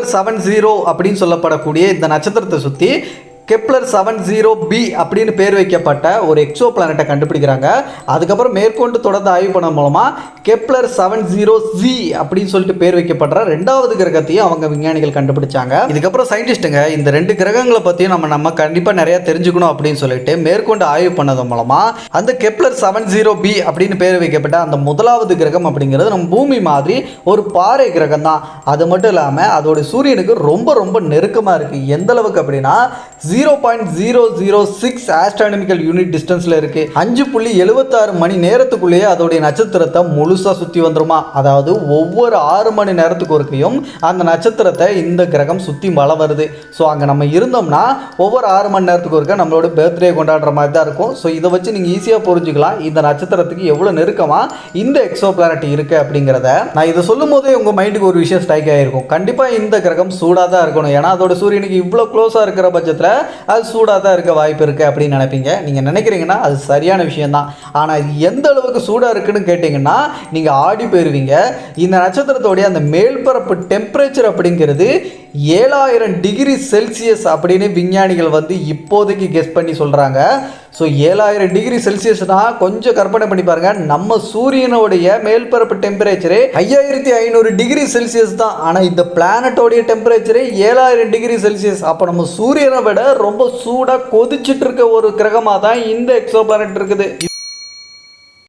Seven zero அப்படின்னு சொல்லப்படக்கூடிய இந்த நட்சத்திரத்தை சுற்றி கெப்லர் செவன் ஜீரோ பி அப்படின்னு பேர் வைக்கப்பட்ட ஒரு எக்ஸோ பிளானட்டை கண்டுபிடிக்கிறாங்க. அதுக்கப்புறம் மேற்கொண்டு தொடர்ந்து ஆய்வு பண்ண மூலமாக கெப்லர் செவன் ஜீரோ ஜி அப்படின்னு சொல்லிட்டு பேர் வைக்கப்படுற ரெண்டாவது கிரகத்தையும் அவங்க விஞ்ஞானிகள் கண்டுபிடிச்சாங்க. இதுக்கப்புறம் சயின்டிஸ்ட்டுங்க இந்த ரெண்டு கிரகங்களை பற்றியும் நம்ம நம்ம கண்டிப்பாக நிறைய தெரிஞ்சுக்கணும் அப்படின்னு சொல்லிட்டு மேற்கொண்டு ஆய்வு பண்ணது மூலமாக அந்த கெப்லர் செவன் ஜீரோ பி அப்படின்னு பேர் வைக்கப்பட்ட அந்த முதலாவது கிரகம் அப்படிங்கிறது நம்ம பூமி மாதிரி ஒரு பாறை கிரகம் தான் அது மட்டும் இல்லாமல் அதோட சூரியனுக்கு ரொம்ப ரொம்ப நெருக்கமாக இருக்குது எந்த அளவுக்கு அப்படின்னா zero zero point zero zero six astronomical unit டிஸ்டன்ஸில் இருக்குது அஞ்சு புள்ளி எழுபத்தாறு மணி நேரத்துக்குள்ளேயே அதோடைய நட்சத்திரத்தை முழுசாக சுற்றி வந்துருமா? அதாவது ஒவ்வொரு ஆறு மணி நேரத்துக்கு ஒருக்கையும் அந்த நட்சத்திரத்தை இந்த கிரகம் சுற்றி மழை வருது. ஸோ அங்கே நம்ம இருந்தோம்னா ஒவ்வொரு ஆறு மணி நேரத்துக்கு ஒருக்க நம்மளோட பர்த்டே கொண்டாடுற மாதிரி தான் இருக்கும். ஸோ இதை வச்சு நீங்கள் ஈஸியாக புரிஞ்சுக்கலாம். இந்த நட்சத்திரத்துக்கு எவ்வளோ நெருக்கமாக இந்த எக்ஸோ பிளானட் இருக்குது அப்படிங்கிறத நான் இதை சொல்லும் போதே உங்கள் மைண்டுக்கு ஒரு விஷயம் ஸ்ட்ரைக் ஆகிருக்கும் கண்டிப்பாக இந்த கிரகம் சூடாக தான் இருக்கணும். ஏன்னா அதோட சூரியனுக்கு இவ்வளோ க்ளோஸாக இருக்கிற பட்சத்தில் அது சூடாக தான் இருக்க வாய்ப்பு இருக்குது அப்படின்னு நினைப்பீங்க. நீங்கள் நினைக்கிறீங்கன்னா அது சரியான விஷயந்தான் ஆனால் எந்த அளவுக்கு சூடாக இருக்குன்னு கேட்டிங்கன்னா நீங்கள் ஆடி போயிடுவீங்க இந்த நட்சத்திரத்தோடைய அந்த மேல்பரப்பு டெம்பரேச்சர் அப்படிங்கிறது ஏழாயிரம் டிகிரி செல்சியஸ் அப்படின்னு விஞ்ஞானிகள் வந்து இப்போதைக்கு கெஸ் பண்ணி சொல்கிறாங்க ஸோ ஏழாயிரம் டிகிரி செல்சியஸ்னால் கொஞ்சம் கற்பனை பண்ணி பாருங்கள் நம்ம சூரியனுடைய மேல்பரப்பு டெம்பரேச்சரே ஐயாயிரத்தி ஐநூறு டிகிரி செல்சியஸ் தான். ஆனால் இந்த பிளானட்டோடைய டெம்பரேச்சரே ஏழாயிரம் டிகிரி செல்சியஸ். அப்போ நம்ம சூரியனை விட ரொம்ப சூடாக கொதிச்சுட்டு இருக்க ஒரு கிரகமாக தான் இந்த எக்ஸோ பிளானட் இருக்குது.